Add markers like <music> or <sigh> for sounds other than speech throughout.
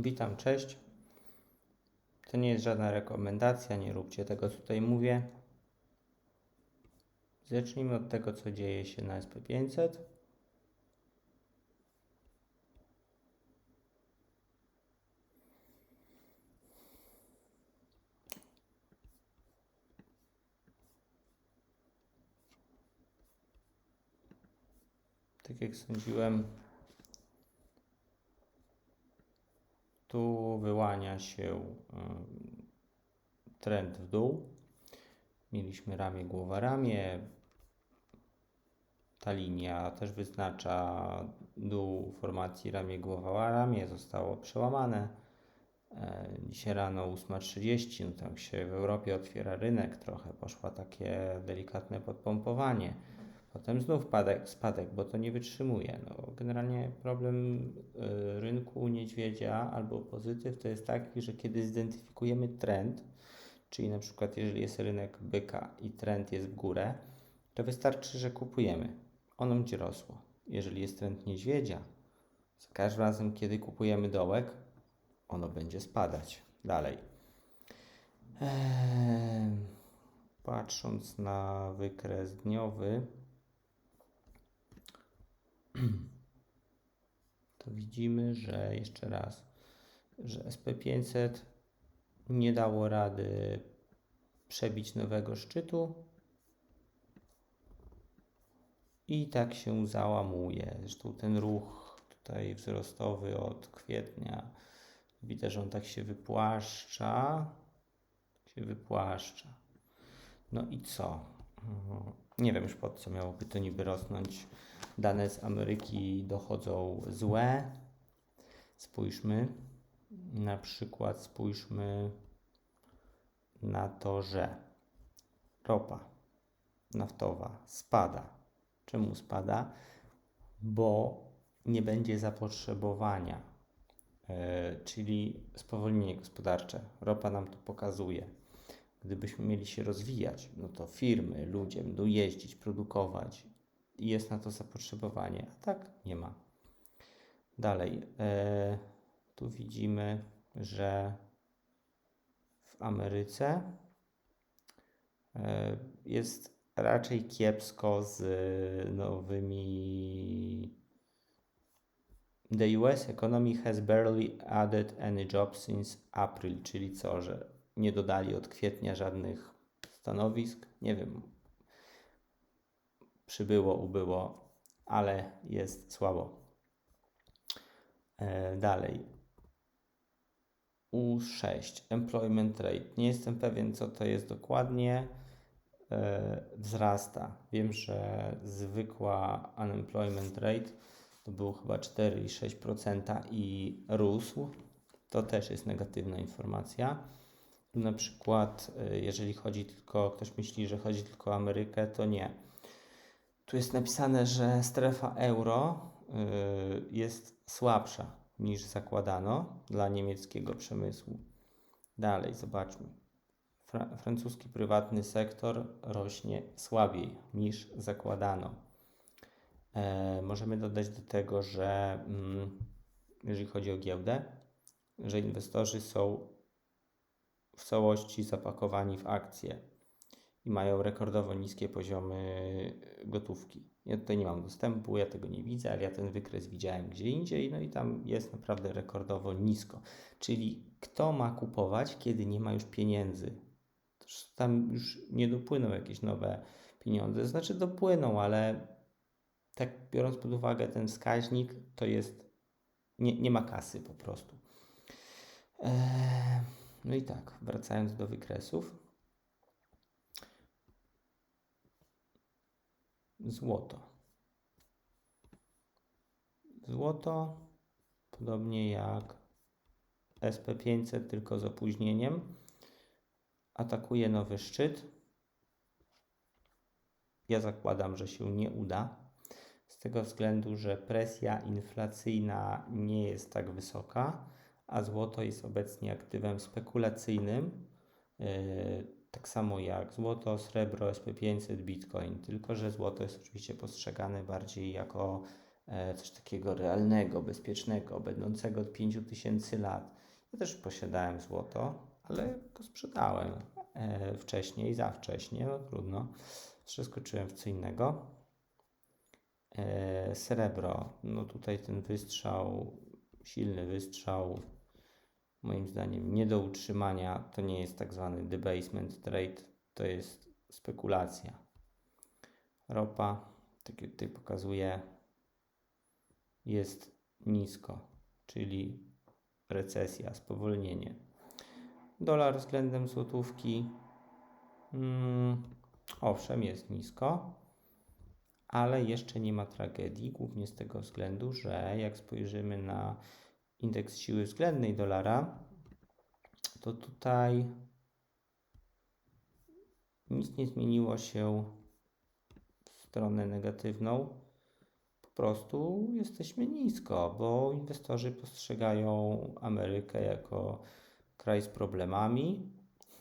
Witam, cześć. To nie jest żadna rekomendacja, nie róbcie tego, co tutaj mówię. Zacznijmy od tego, co dzieje się na SP500. Tak jak sądziłem, tu wyłania się ym, trend w dół. Mieliśmy ramię, głowa, ramię. Ta linia też wyznacza dół formacji ramię, głowa, ramię. Zostało przełamane. E, Dzisiaj rano 8.30, no tam się w Europie otwiera rynek trochę, poszło takie delikatne podpompowanie. Potem znów spadek, spadek, bo to nie wytrzymuje. No, generalnie problem y, rynku niedźwiedzia albo pozytyw to jest taki, że kiedy zidentyfikujemy trend, czyli na przykład jeżeli jest rynek byka i trend jest w górę, to wystarczy, że kupujemy. Ono będzie rosło. Jeżeli jest trend niedźwiedzia, za każdym razem, kiedy kupujemy dołek, ono będzie spadać dalej. Eee, patrząc na wykres dniowy, <clears throat> to widzimy, że jeszcze raz, że SP500 nie dało rady przebić nowego szczytu i tak się załamuje. Zresztą ten ruch tutaj wzrostowy od kwietnia widzę, że on tak się wypłaszcza, się wypłaszcza. No i co? Nie wiem już pod co miałoby to niby rosnąć. Dane z Ameryki dochodzą złe. Spójrzmy. Na przykład spójrzmy na to, że ropa naftowa spada. Czemu spada? Bo nie będzie zapotrzebowania, yy, czyli spowolnienie gospodarcze. Ropa nam to pokazuje. Gdybyśmy mieli się rozwijać, no to firmy, ludzie będą jeździć, produkować i jest na to zapotrzebowanie, a tak nie ma. Dalej, e, tu widzimy, że w Ameryce e, jest raczej kiepsko z nowymi. The US economy has barely added any jobs since April, czyli co, że nie dodali od kwietnia żadnych stanowisk. Nie wiem, przybyło, ubyło, ale jest słabo. E, dalej. U6, employment rate. Nie jestem pewien, co to jest dokładnie. E, wzrasta. Wiem, że zwykła unemployment rate to było chyba 4,6% i rósł. To też jest negatywna informacja. Na przykład, e, jeżeli chodzi tylko, ktoś myśli, że chodzi tylko o Amerykę, to nie. Tu jest napisane, że strefa euro y, jest słabsza niż zakładano dla niemieckiego przemysłu. Dalej, zobaczmy. Fra francuski prywatny sektor rośnie słabiej niż zakładano. E, możemy dodać do tego, że mm, jeżeli chodzi o giełdę, że inwestorzy są w całości zapakowani w akcje i mają rekordowo niskie poziomy gotówki. Ja tutaj nie mam dostępu, ja tego nie widzę, ale ja ten wykres widziałem gdzie indziej, no i tam jest naprawdę rekordowo nisko. Czyli kto ma kupować, kiedy nie ma już pieniędzy? Tam już nie dopłyną jakieś nowe pieniądze, znaczy dopłyną, ale tak biorąc pod uwagę ten wskaźnik, to jest, nie, nie ma kasy po prostu. Eee, no i tak, wracając do wykresów. złoto. Złoto, podobnie jak SP500, tylko z opóźnieniem, atakuje nowy szczyt. Ja zakładam, że się nie uda, z tego względu, że presja inflacyjna nie jest tak wysoka, a złoto jest obecnie aktywem spekulacyjnym. Yy, tak samo jak złoto, srebro, SP500, bitcoin, tylko że złoto jest oczywiście postrzegane bardziej jako e, coś takiego realnego, bezpiecznego, będącego od 5000 lat. Ja też posiadałem złoto, ale go sprzedałem e, wcześniej, za wcześnie, no trudno. Przeskoczyłem w co innego. E, srebro, no tutaj ten wystrzał, silny wystrzał, moim zdaniem nie do utrzymania. To nie jest tak zwany debasement trade, to jest spekulacja. Ropa, tak jak tutaj pokazuje, jest nisko, czyli recesja, spowolnienie. Dolar względem złotówki, mm, owszem, jest nisko, ale jeszcze nie ma tragedii, głównie z tego względu, że jak spojrzymy na indeks siły względnej dolara, to tutaj nic nie zmieniło się w stronę negatywną. Po prostu jesteśmy nisko, bo inwestorzy postrzegają Amerykę jako kraj z problemami,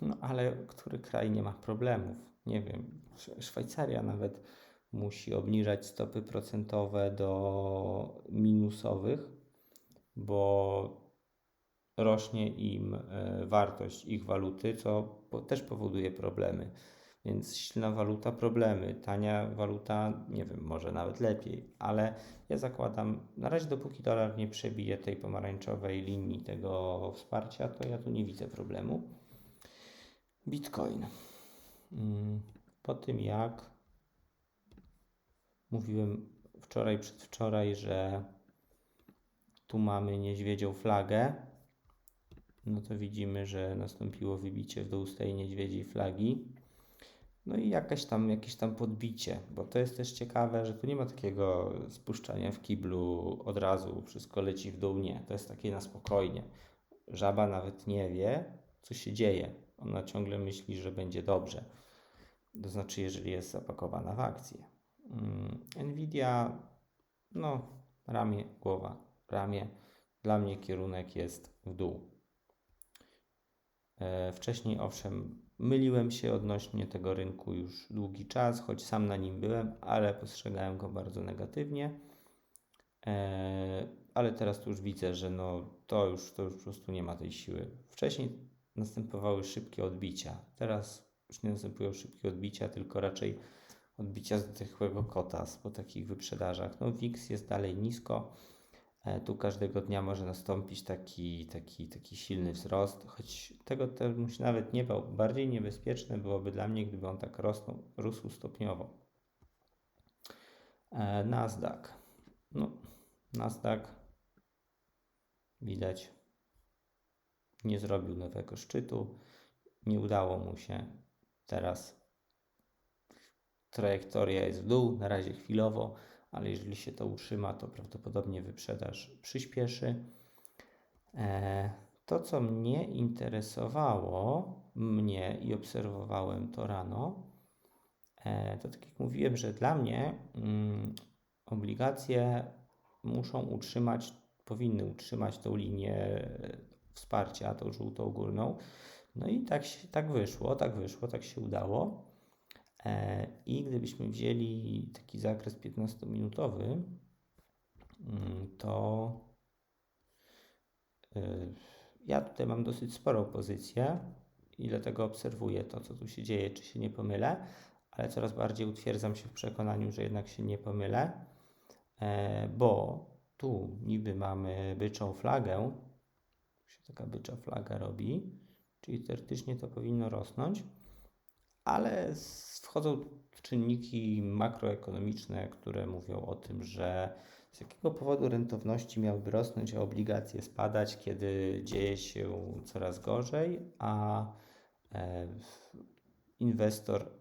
no ale który kraj nie ma problemów? Nie wiem, Szwajcaria nawet musi obniżać stopy procentowe do minusowych, bo rośnie im e, wartość ich waluty, co też powoduje problemy. Więc silna waluta, problemy, tania waluta, nie wiem, może nawet lepiej, ale ja zakładam, na razie dopóki dolar nie przebije tej pomarańczowej linii tego wsparcia, to ja tu nie widzę problemu. Bitcoin. Mm, po tym jak mówiłem wczoraj, przedwczoraj, że tu mamy niedźwiedzią flagę, no to widzimy, że nastąpiło wybicie w dół z tej niedźwiedziej flagi. No i jakaś tam, jakieś tam podbicie, bo to jest też ciekawe, że tu nie ma takiego spuszczania w kiblu od razu, wszystko leci w dół, nie. To jest takie na spokojnie. Żaba nawet nie wie, co się dzieje. Ona ciągle myśli, że będzie dobrze. To znaczy, jeżeli jest zapakowana w akcję. Mm, Nvidia, no, ramię, głowa, ramię. Dla mnie kierunek jest w dół. E, wcześniej, owszem, myliłem się odnośnie tego rynku już długi czas, choć sam na nim byłem, ale postrzegałem go bardzo negatywnie. E, ale teraz już widzę, że no, to, już, to już po prostu nie ma tej siły. Wcześniej następowały szybkie odbicia, teraz już nie następują szybkie odbicia, tylko raczej odbicia zdechłego kota po takich wyprzedażach. No, WIX jest dalej nisko tu każdego dnia może nastąpić taki, taki, taki silny wzrost, choć tego też się nawet nie bał. Bardziej niebezpieczne byłoby dla mnie, gdyby on tak rosnął, rósł stopniowo. E, Nasdaq. No, Nasdaq widać nie zrobił nowego szczytu. Nie udało mu się. Teraz trajektoria jest w dół, na razie chwilowo ale jeżeli się to utrzyma, to prawdopodobnie wyprzedaż przyspieszy. E, to, co mnie interesowało, mnie i obserwowałem to rano, e, to tak jak mówiłem, że dla mnie mm, obligacje muszą utrzymać, powinny utrzymać tą linię wsparcia, tą żółtą górną. No i tak, tak wyszło, tak wyszło, tak się udało. E, I gdybyśmy wzięli taki zakres 15-minutowy, mm, to e, ja tutaj mam dosyć sporą pozycję i dlatego obserwuję to, co tu się dzieje, czy się nie pomylę, ale coraz bardziej utwierdzam się w przekonaniu, że jednak się nie pomylę, e, bo tu niby mamy byczą flagę, się taka bycza flaga robi, czyli teoretycznie to powinno rosnąć, ale wchodzą czynniki makroekonomiczne, które mówią o tym, że z jakiego powodu rentowności miałyby rosnąć, a obligacje spadać, kiedy dzieje się coraz gorzej, a e, inwestor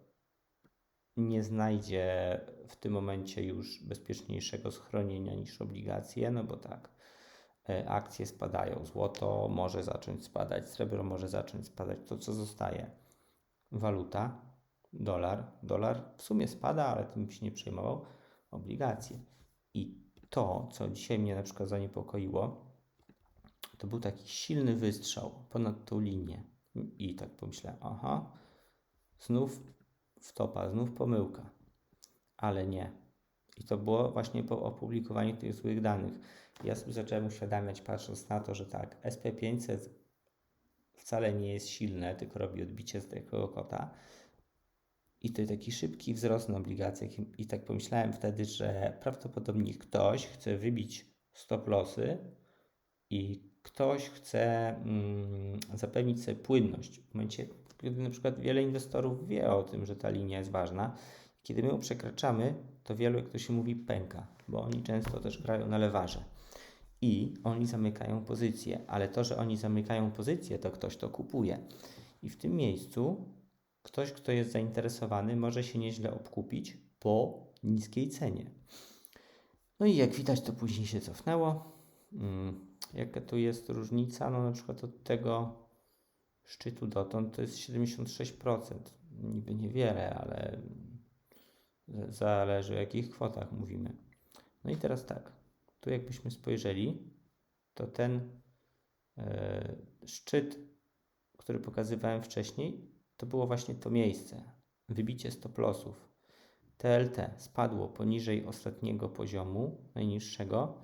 nie znajdzie w tym momencie już bezpieczniejszego schronienia niż obligacje, no bo tak, e, akcje spadają, złoto może zacząć spadać, srebro może zacząć spadać, to co zostaje? Waluta, dolar. Dolar w sumie spada, ale tym się nie przejmował. Obligacje. I to, co dzisiaj mnie na przykład zaniepokoiło, to był taki silny wystrzał ponad tą linię. I tak pomyślałem, aha, znów wtopa, znów pomyłka. Ale nie. I to było właśnie po opublikowaniu tych złych danych. Ja sobie zacząłem uświadamiać, patrząc na to, że tak, SP500 wcale nie jest silne, tylko robi odbicie z tego kota. I to taki szybki wzrost na obligacjach. I tak pomyślałem wtedy, że prawdopodobnie ktoś chce wybić stop lossy i ktoś chce mm, zapewnić sobie płynność. W momencie, kiedy na przykład wiele inwestorów wie o tym, że ta linia jest ważna, kiedy my ją przekraczamy, to wielu, jak to się mówi, pęka, bo oni często też grają na lewarze. I oni zamykają pozycję, ale to, że oni zamykają pozycję, to ktoś to kupuje. I w tym miejscu ktoś, kto jest zainteresowany, może się nieźle obkupić po niskiej cenie. No i jak widać, to później się cofnęło. Mm, Jaka tu jest różnica? No na przykład od tego szczytu dotąd to jest 76%. Niby niewiele, ale zależy o jakich kwotach mówimy. No i teraz tak, tu jakbyśmy spojrzeli, to ten e, szczyt, który pokazywałem wcześniej, to było właśnie to miejsce. Wybicie stop lossów. TLT spadło poniżej ostatniego poziomu, najniższego.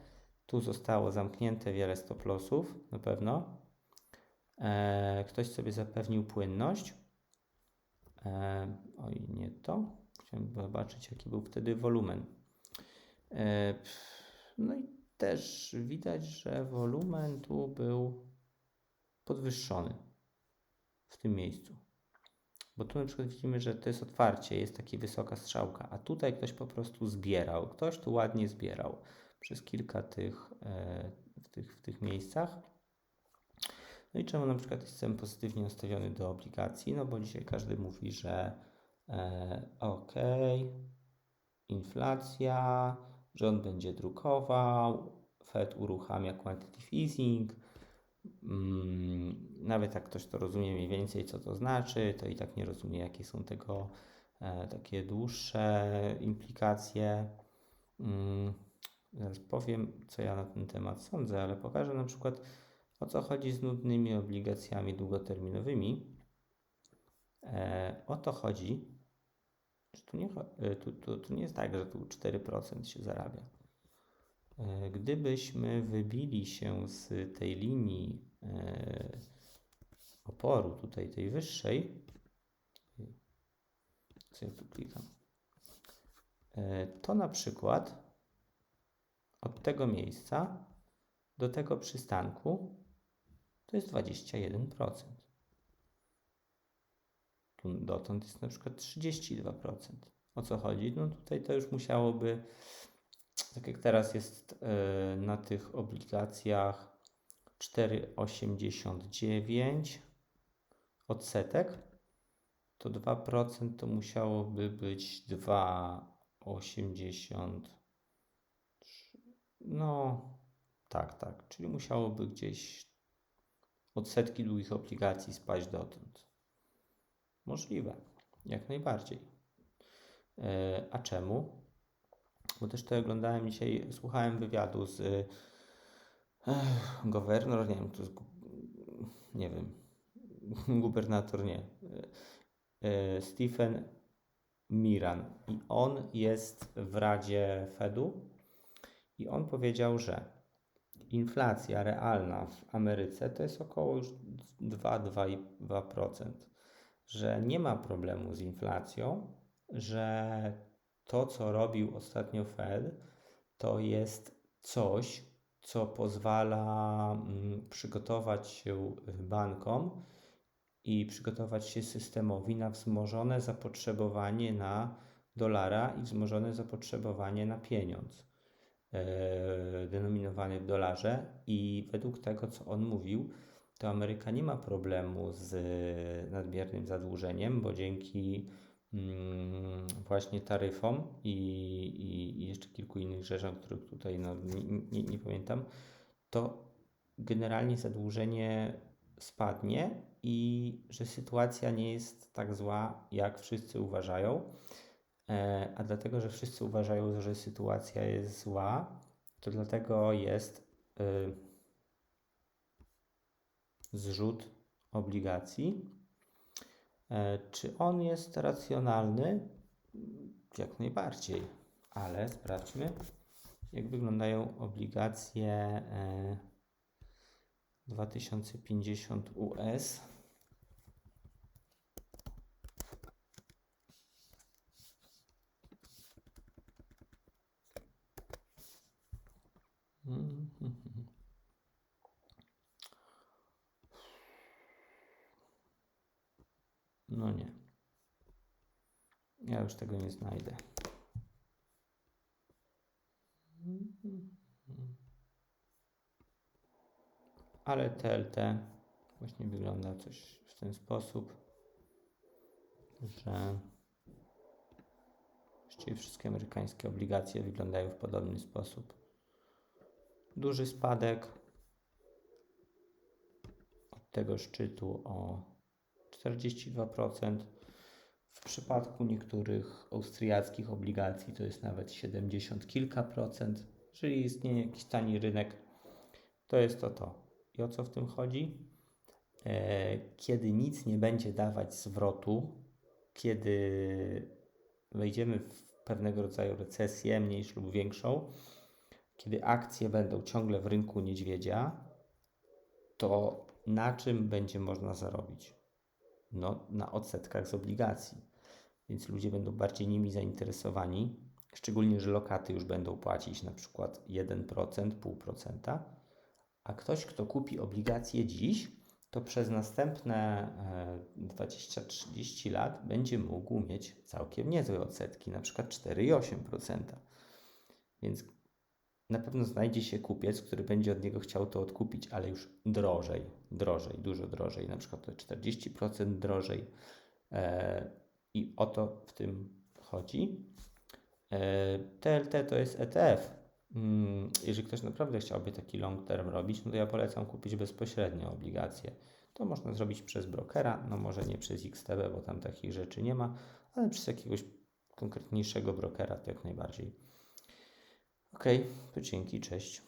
Tu zostało zamknięte wiele stop lossów, na pewno. E, ktoś sobie zapewnił płynność. E, oj, nie to. Chciałem zobaczyć, jaki był wtedy wolumen. No i też widać, że wolumen tu był podwyższony w tym miejscu. Bo tu na przykład widzimy, że to jest otwarcie, jest taka wysoka strzałka, a tutaj ktoś po prostu zbierał. Ktoś tu ładnie zbierał przez kilka tych, e, w, tych, w tych miejscach. No i czemu na przykład jestem pozytywnie nastawiony do obligacji? No bo dzisiaj każdy mówi, że e, ok, inflacja, rząd będzie drukował, Fed uruchamia quantitative easing. Mm, nawet jak ktoś to rozumie mniej więcej, co to znaczy, to i tak nie rozumie, jakie są tego e, takie dłuższe implikacje. Mm, zaraz powiem, co ja na ten temat sądzę, ale pokażę na przykład, o co chodzi z nudnymi obligacjami długoterminowymi. E, o to chodzi, tu nie, e, tu, tu, tu nie jest tak, że tu 4% się zarabia. E, gdybyśmy wybili się z tej linii e, oporu, tutaj tej wyższej, co ja tu klikam, to na przykład od tego miejsca do tego przystanku to jest 21%. Dotąd jest na przykład 32%. O co chodzi? No tutaj to już musiałoby, tak jak teraz jest na tych obligacjach 4,89 odsetek, to 2% to musiałoby być 2,80. No, tak, tak. Czyli musiałoby gdzieś odsetki długich obligacji spaść dotąd. Możliwe, jak najbardziej. E, a czemu? Bo też to oglądałem dzisiaj, słuchałem wywiadu z Governor, nie wiem, to jest, nie wiem, <laughs> gubernator, nie. E, Stephen Miran. I on jest w Radzie Fedu i on powiedział, że inflacja realna w Ameryce to jest około już 2-2,2%. Że nie ma problemu z inflacją, że to, co robił ostatnio Fed, to jest coś, co pozwala mm, przygotować się bankom i przygotować się systemowi na wzmożone zapotrzebowanie na dolara i wzmożone zapotrzebowanie na pieniądz e, denominowany w dolarze. I według tego, co on mówił, to Ameryka nie ma problemu z nadmiernym zadłużeniem, bo dzięki mm, właśnie taryfom i, i, i, jeszcze kilku innych rzeczom, których tutaj no, nie, nie, nie pamiętam, to generalnie zadłużenie spadnie i że sytuacja nie jest tak zła, jak wszyscy uważają. E, a dlatego, że wszyscy uważają, że sytuacja jest zła, to dlatego jest y, zrzut obligacji. E, czy on jest racjonalny? Jak najbardziej. Ale sprawdźmy, jak wyglądają obligacje e, 2050 US. No nie. Ja już tego nie znajdę. Ale TLT właśnie wygląda coś w ten sposób, że właściwie wszystkie amerykańskie obligacje wyglądają w podobny sposób. Duży spadek od tego szczytu o 42%. W przypadku niektórych austriackich obligacji to jest nawet 70 kilka procent. Jeżeli istnieje jakiś tani rynek, to jest to to. I o co w tym chodzi? E, kiedy nic nie będzie dawać zwrotu, kiedy wejdziemy w pewnego rodzaju recesję, mniejszą lub większą, kiedy akcje będą ciągle w rynku niedźwiedzia, to na czym będzie można zarobić? No, na odsetkach z obligacji. Więc ludzie będą bardziej nimi zainteresowani, szczególnie, że lokaty już będą płacić na przykład 1%, 0,5%, a ktoś, kto kupi obligacje dziś, to przez następne 20-30 lat będzie mógł mieć całkiem niezłe odsetki, na przykład 4,8%. Więc na pewno znajdzie się kupiec, który będzie od niego chciał to odkupić, ale już drożej, drożej, dużo drożej, na przykład to 40% drożej. E, I o to w tym chodzi. E, TLT to jest ETF. Mm, jeżeli ktoś naprawdę chciałby taki long term robić, no to ja polecam kupić bezpośrednio obligacje. To można zrobić przez brokera, no może nie przez XTB, bo tam takich rzeczy nie ma, ale przez jakiegoś konkretniejszego brokera to jak najbardziej. Ok, to dzięki, cześć.